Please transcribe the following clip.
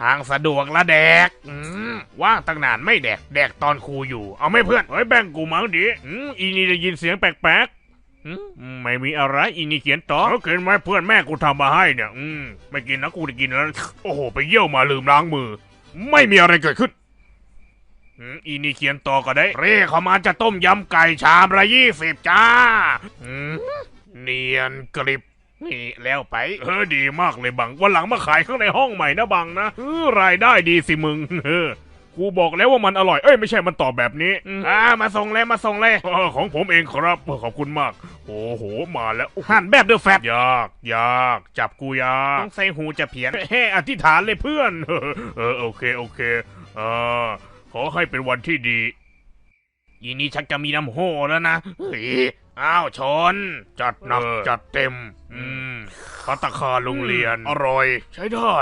ทางสะดวกละแดกอืมว่างตั้งนานไม่แดก แดกตอนครูอยู่ เอาไม่เพื่อนเฮ้ยแบ่งกูมั้งดิอืมอีนี่ได้ยินเสียงแปลกๆอืมไม่มีอะไรอีนี่เขียนต่อเกินไหมเพื่อนแม่กูทำมาให้เนี่ยอืมไม่กินนะกูจะกินแล้ว โอ้โห ไปเยี่ยวมาลืมล้างมือ ไม่มีอะไรเกิดขึ้นอืมอีนี่เขียนต่อก็ได้ เร่เขามาจะต้มยำไก่ชามละยี่สิบจ้าเนียนกริบ นี่แล้วไป เออดีมากเลยบัง วันหลังมาขายข้างในห้องใหม่นะบังนะเออรายได้ดีสิมึงเออกูบอกแล้วว่ามันอร่อย เอ้ยไม่ใช่มันตอบแบบนี้ อ่ามาส่งเลยมาส่งเลยเออของผมเองครับเออขอบคุณมาก โอ้โหมาแล้วหั่นแบบเดอะแฟบยากยากจับกูยากต้องใส่หูจะเพี้ยนเฮ้อธิษฐานเลยเพื่อน เออเออโอเคโอเคเออขอให้เป็นวันที่ดีอีนี่ชักจะมีน้ำโหแล้วนะเฮ้ย อ้าวชน จัดหนักจัดเต็ม อืมพัตตาคารโรงเรียน อร่อย ใช้ได้